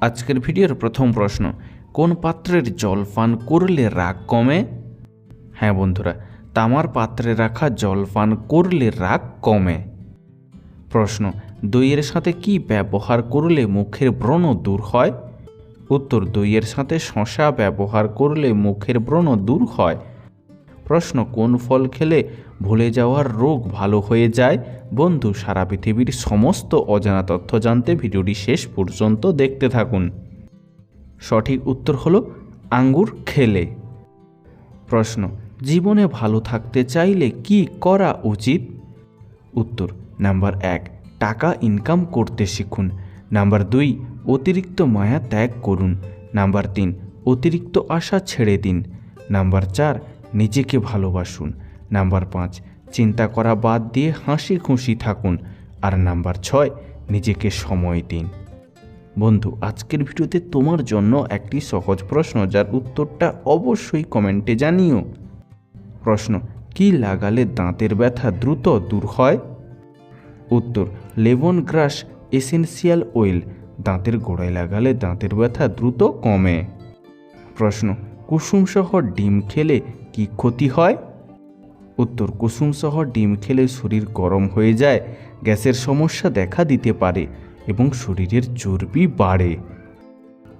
আজকের ভিডিওর প্রথম প্রশ্ন, কোন পাত্রের জল পান করলে রাগ কমে? হ্যাঁ বন্ধুরা, তামার পাত্রে রাখা জল পান করলে রাগ কমে। প্রশ্ন, দইয়ের সাথে কি ব্যবহার করলে মুখের ব্রণ দূর হয়? উত্তর, দইয়ের সাথে শশা ব্যবহার করলে মুখের ব্রণ দূর হয়। প্রশ্ন, কোন ফল খেলে ভুলে যাওয়ার রোগ ভালো হয়ে যায়। বন্ধু, সারা পৃথিবীর সমস্ত অজানা তথ্য জানতে ভিডিওটি শেষ পর্যন্ত দেখতে থাকুন। সঠিক উত্তর হলো আঙ্গুর খেলে। প্রশ্ন, জীবনে ভালো থাকতে চাইলে কি করা উচিত? উত্তর, নাম্বার এক, টাকা ইনকাম করতে শিখুন। নাম্বার দুই, অতিরিক্ত মায়া ত্যাগ করুন। নাম্বার তিন, অতিরিক্ত আশা ছেড়ে দিন। নাম্বার চার, নিজেকে ভালোবাসুন। নাম্বার পাঁচ, চিন্তা করা বাদ দিয়ে হাসি খুশি থাকুন। আর নাম্বার ছয়, নিজেকে সময় দিন। বন্ধু, আজকের ভিডিওতে তোমার জন্য একটি সহজ প্রশ্ন, যার উত্তরটা অবশ্যই কমেন্টে জানিও। প্রশ্ন, কি লাগালে দাঁতের ব্যথা দ্রুত দূর হয়? উত্তর লেবন গ্রাস এসেন্সিয়াল অয়েল, দাঁতের গোড়ায় লাগালে দাঁতের ব্যথা দ্রুত কমে। প্রশ্ন, কুসুমসহ ডিম খেলে কি ক্ষতি হয়? উত্তর কুসুমসহ ডিম খেলে শরীর গরম হয়ে যায়, গ্যাসের সমস্যা দেখা দিতে পারে এবং শরীরের চর্বি বাড়ে।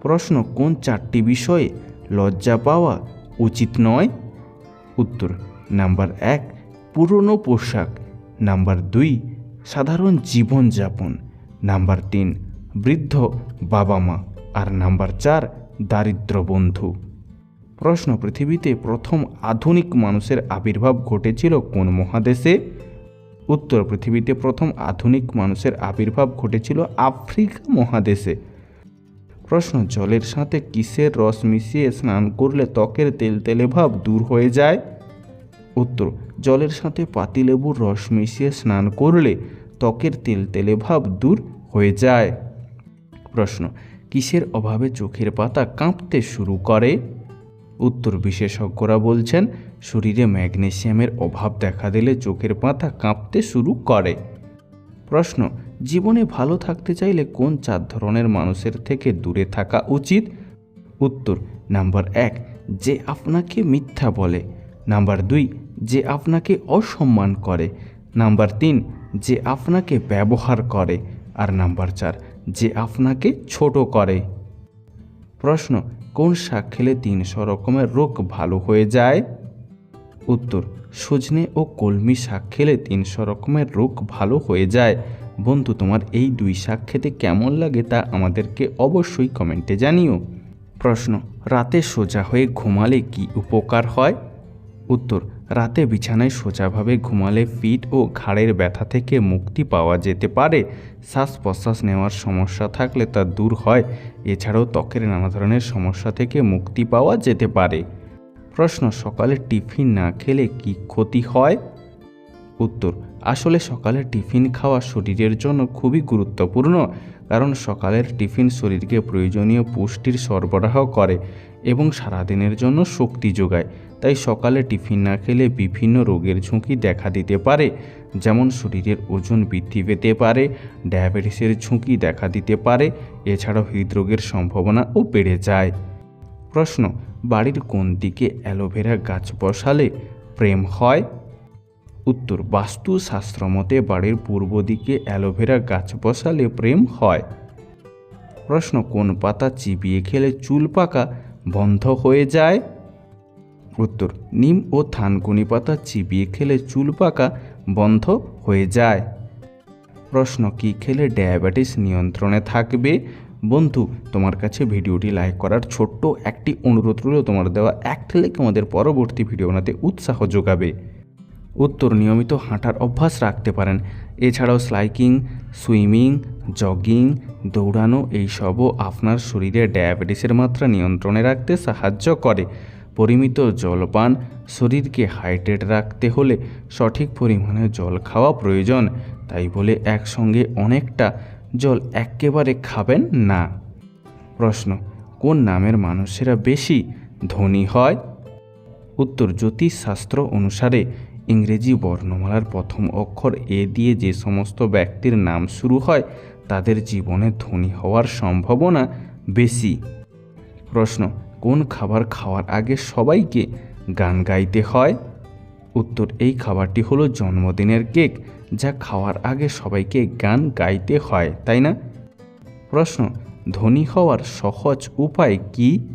প্রশ্ন, কোন চারটি বিষয়ে লজ্জা পাওয়া উচিত নয়? উত্তর, নাম্বার এক, পুরনো পোশাক। নাম্বার দুই, সাধারণ জীবনযাপন। নাম্বার তিন, বৃদ্ধ বাবা মা আর নাম্বার চার দারিদ্র বন্ধু। প্রশ্ন, পৃথিবীতে প্রথম আধুনিক মানুষের আবির্ভাব ঘটেছিল কোন মহাদেশে? উত্তর, পৃথিবীতে প্রথম আধুনিক মানুষের আবির্ভাব ঘটেছিল আফ্রিকা মহাদেশে। প্রশ্ন, জলের সাথে কিসের রস মিশিয়ে স্নান করলে ত্বকের তেলতেলে ভাব দূর হয়ে যায়? উত্তর, জলের সাথে পাতিলেবুর রস মিশিয়ে স্নান করলে ত্বকের তেলতেলে ভাব দূর হয়ে যায়। প্রশ্ন, কিসের অভাবে চোখের পাতা কাঁপতে শুরু করে? উত্তর বিশেষজ্ঞরা বলছেন, শরীরে ম্যাগনেসিয়ামের অভাব দেখা দিলে চোখের পাতা কাঁপতে শুরু করে। প্রশ্ন, জীবনে ভালো থাকতে চাইলে কোন চার ধরনের মানুষের থেকে দূরে থাকা উচিত? উত্তর, নাম্বার এক, যে আপনাকে মিথ্যা বলে। নাম্বার দুই, যে আপনাকে অসম্মান করে। নাম্বার তিন, যে আপনাকে ব্যবহার করে। আর নাম্বার চার, যে আপনাকে ছোট করে। প্রশ্ন কোন শাক খেলে তিনশো রকমের রোগ ভালো হয়ে যায়? উত্তর, সজনে ও কলমি শাক খেলে তিনশো রকমের রোগ ভালো হয়ে যায়। বন্ধু, তোমার এই দুই শাক খেতে কেমন লাগে তা আমাদেরকে অবশ্যই কমেন্টে জানিও। প্রশ্ন, রাতে সোজা হয়ে ঘুমালে কি উপকার হয়? উত্তর রাতে বিছানায় সোজাভাবে ঘুমালে পিঠ ও ঘাড়ের ব্যথা থেকে মুক্তি পাওয়া যেতে পারে। শ্বাস প্রশ্বাস নেওয়ার সমস্যা থাকলে তা দূর হয়। এছাড়াও ত্বকের নানা ধরনের সমস্যা থেকে মুক্তি পাওয়া যেতে পারে। প্রশ্ন, সকালে টিফিন না খেলে কি ক্ষতি হয়? উত্তর, আসলে সকালে টিফিন খাওয়া শরীরের জন্য খুবই গুরুত্বপূর্ণ, কারণ সকালের টিফিন শরীরকে প্রয়োজনীয় পুষ্টির সরবরাহ করে। এবং সারাদিনের জন্য শক্তি যোগায়। তাই সকালে টিফিন না খেলে বিভিন্ন রোগের ঝুঁকি দেখা দিতে পারে, যেমন শরীরের ওজন বৃদ্ধি পেতে পারে, ডায়াবেটিসের ঝুঁকি দেখা দিতে পারে, এছাড়াও হৃদরোগের সম্ভাবনাও বেড়ে যায়। প্রশ্ন, বাড়ির কোন দিকে অ্যালোভেরা গাছ বসালে প্রেম হয়? উত্তর বাস্তুশাস্ত্র মতে বাড়ির পূর্ব দিকে অ্যালোভেরা গাছ বসালে প্রেম হয়। প্রশ্ন, কোন পাতা চিবিয়ে খেলে চুল পাকা? বন্ধ হয়ে যায়। উত্তর, নিম ও থানকুনি পাতা চিবিয়ে খেলে চুল পাকা বন্ধ হয়ে যায়। প্রশ্ন, কি খেলে ডায়াবেটিস নিয়ন্ত্রণে থাকবে? বন্ধু, তোমার কাছে ভিডিওটি লাইক করার ছোট্ট একটি অনুরোধ রইল। তোমার দেওয়া একটা লাইক আমাদের পরবর্তী ভিডিও বানাতে উৎসাহ যোগাবে। উত্তর, নিয়মিত হাঁটার অভ্যাস রাখতে পারেন। এছাড়াও স্লাইকিং, সুইমিং জগিং, দৌড়ানো এইসবও আপনার শরীরে ডায়াবেটিসের মাত্রা নিয়ন্ত্রণে রাখতে সাহায্য করে। পরিমিত জলপান, শরীরকে হাইড্রেট রাখতে হলে সঠিক পরিমাণে জল খাওয়া প্রয়োজন। তাই বলে একসঙ্গে অনেকটা জল একেবারে খাবেন না। প্রশ্ন, কোন নামের মানুষেরা বেশি ধনী হয়? উত্তর, জ্যোতিষশাস্ত্র অনুসারে ইংরেজি বর্ণমালার প্রথম অক্ষর এ দিয়ে যে সমস্ত ব্যক্তির নাম শুরু হয় তাদের জীবনে ধনী হওয়ার সম্ভাবনা বেশি। প্রশ্ন, কোন খাবার খাওয়ার আগে সবাইকে গান গাইতে হয়? উত্তর, এই খাবারটি হলো জন্মদিনের কেক, যা খাওয়ার আগে সবাইকে গান গাইতে হয়, তাই না? প্রশ্ন, ধনী হওয়ার সহজ উপায় কি?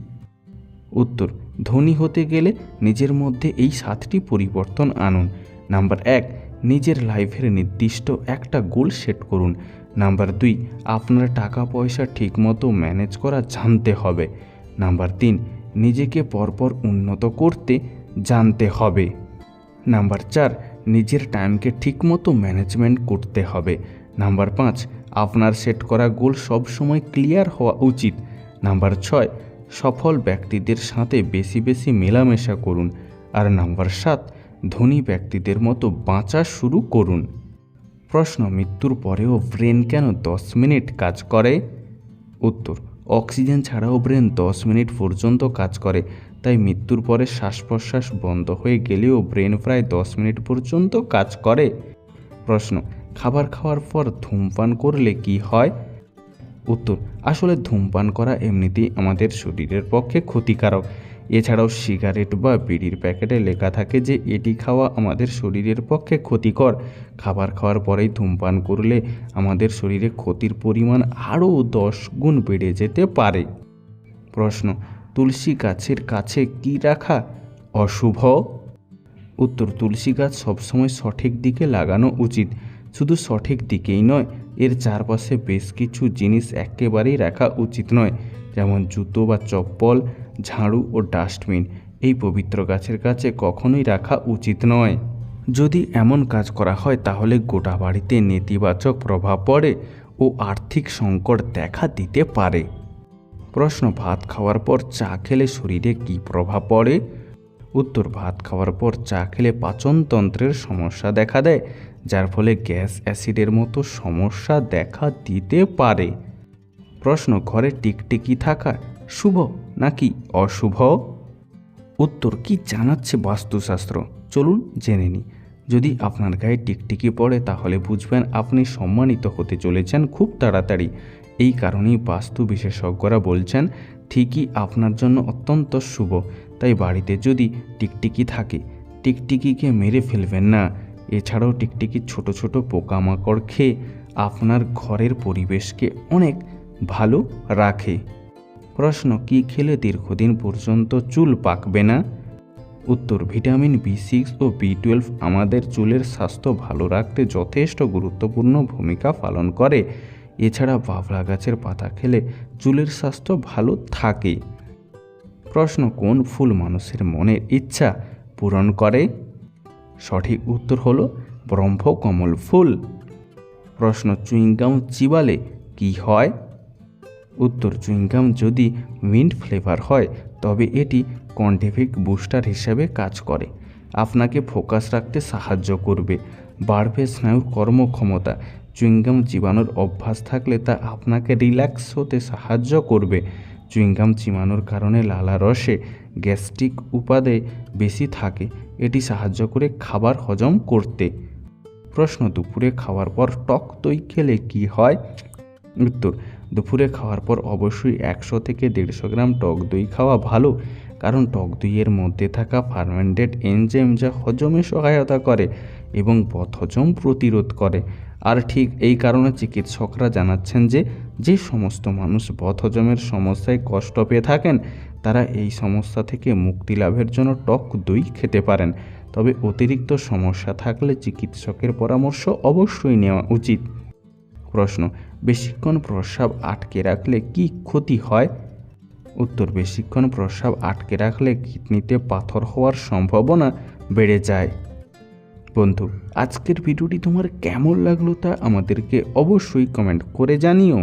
উত্তর, ধনী হতে গেলে নিজের মধ্যে এই সাতটি পরিবর্তন আনুন। নাম্বার এক, নিজের লাইফের নির্দিষ্ট একটা গোল সেট করুন। নাম্বার দুই, আপনার টাকা পয়সা ঠিকমতো ম্যানেজ করা জানতে হবে। নাম্বার তিন, নিজেকে পরপর উন্নত করতে জানতে হবে। নাম্বার চার, নিজের টাইমকে ঠিকমতো ম্যানেজমেন্ট করতে হবে। নাম্বার পাঁচ, আপনার সেট করা গোল সবসময় ক্লিয়ার হওয়া উচিত। নাম্বার ছয়, সফল ব্যক্তিদের সাথে বেশি বেশি মেলামেশা করুন। আর নাম্বার সাত, ধনী ব্যক্তিদের মতো বাঁচা শুরু করুন। প্রশ্ন, মৃত্যুর পরেও ব্রেন কেন দশ মিনিট কাজ করে? উত্তর, অক্সিজেন ছাড়াও ব্রেন দশ মিনিট পর্যন্ত কাজ করে, তাই মৃত্যুর পরে শ্বাস প্রশ্বাস বন্ধ হয়ে গেলেও ব্রেন প্রায় দশ মিনিট পর্যন্ত কাজ করে। প্রশ্ন, খাবার খাওয়ার পর ধূমপান করলে কি হয়? উত্তর, আসলে ধূমপান করা এমনিতেই আমাদের শরীরের পক্ষে ক্ষতিকারক। এছাড়াও সিগারেট বা বিড়ির প্যাকেটে লেখা থাকে যে এটি খাওয়া আমাদের শরীরের পক্ষে ক্ষতিকর। খাবার খাওয়ার পরেই ধূমপান করলে আমাদের শরীরে ক্ষতির পরিমাণ আরও দশ গুণ বেড়ে যেতে পারে। প্রশ্ন, তুলসী গাছের কাছে কি রাখা অশুভ? উত্তর, তুলসী গাছ সবসময় সঠিক দিকে লাগানো উচিত। শুধু সঠিক দিকেই নয়, এর চারপাশে বেশ কিছু জিনিস একেবারেই রাখা উচিত নয়। যেমন জুতো বা চপ্পল ঝাড়ু ও ডাস্টবিন। এই পবিত্র গাছের কাছে কখনোই রাখা উচিত নয়। যদি এমন কাজ করা হয়, তাহলে গোটা বাড়িতে নেতিবাচক প্রভাব পড়ে ও আর্থিক সংকট দেখা দিতে পারে। প্রশ্ন, ভাত খাওয়ার পর চা খেলে শরীরে কী প্রভাব পড়ে? উত্তর, ভাত খাওয়ার পর চা খেলে পাচনতন্ত্রের সমস্যা দেখা দেয়, যার ফলে গ্যাস অ্যাসিডের মতো সমস্যা দেখা দিতে পারে। প্রশ্ন, ঘরে টিকটিকি থাকা শুভ নাকি অশুভ? উত্তর কি জানাচ্ছে বাস্তুশাস্ত্র? চলুন জেনে নিই। যদি আপনার গায়ে টিকটিকি পড়ে, তাহলে বুঝবেন আপনি সম্মানিত হতে চলেছেন খুব তাড়াতাড়ি। এই কারণেই বাস্তু বিশেষজ্ঞরা বলছেন, ঠিকই আপনার জন্য অত্যন্ত শুভ। তাই বাড়িতে যদি টিকটিকি থাকে, টিকটিকিকে মেরে ফেলবেন না। এছাড়াও টিকটিকি ছোট ছোট পোকামাকড় খেয়ে আপনার ঘরের পরিবেশকে অনেক ভালো রাখে। প্রশ্ন, কি খেলে দীর্ঘদিন পর্যন্ত চুল পাকবে না? উত্তর, ভিটামিন বি সিক্স ও বি টুয়েলভ আমাদের চুলের স্বাস্থ্য ভালো রাখতে যথেষ্ট গুরুত্বপূর্ণ ভূমিকা পালন করে। এছাড়া বাবলা গাছের পাতা খেলে চুলের স্বাস্থ্য ভালো থাকে। প্রশ্ন, কোন ফুল মানুষের মনের ইচ্ছা পূরণ করে? সঠিক উত্তর হল, ব্রহ্মকমল ফুল। প্রশ্ন, চুইংগাম চিবালে কি হয়? উত্তর চুইংগাম যদি মিন্ট ফ্লেভার হয়, তবে এটি কন্টেভিক বুস্টার হিসেবে কাজ করে। আপনাকে ফোকাস রাখতে সাহায্য করবে। বাড়বে স্নায়ুর কর্মক্ষমতা। চুইংগাম চিবানোর অভ্যাস থাকলে তা আপনাকে রিল্যাক্স হতে সাহায্য করবে। চুইংগাম চিবানোর কারণে লালা রসে গ্যাস্ট্রিক উপাদে বেশি থাকে। এটি সাহায্য করে খাবার হজম করতে। প্রশ্ন, দুপুরে খাওয়ার পর টক দই খেলে কি হয়? উত্তর দুপুরে খাওয়ার পর অবশ্যই একশো থেকে দেড়শো গ্রাম টক দই খাওয়া ভালো, কারণ টক দইয়ের মধ্যে থাকা ফার্মেন্টেড এনজাইম যা হজমে সহায়তা করে এবং বদহজম প্রতিরোধ করে। আর ঠিক এই কারণে চিকিৎসকরা জানাচ্ছেন যে যে সমস্ত মানুষ বদহজমের সমস্যায় কষ্ট পেয়ে থাকেন, তারা এই সমস্যা থেকে মুক্তি লাভের জন্য টক দই খেতে পারেন। তবে অতিরিক্ত সমস্যা থাকলে চিকিৎসকের পরামর্শ অবশ্যই নেওয়া উচিত। প্রশ্ন, বেশিক্ষণ প্রস্রাব আটকে রাখলে কি ক্ষতি হয়? উত্তর, বেশিক্ষণ প্রস্রাব আটকে রাখলে কিডনিতে পাথর হওয়ার সম্ভাবনা বেড়ে যায়। বন্ধু, আজকের ভিডিওটি তোমার কেমন লাগল তা আমাদেরকে অবশ্যই কমেন্ট করে জানিও।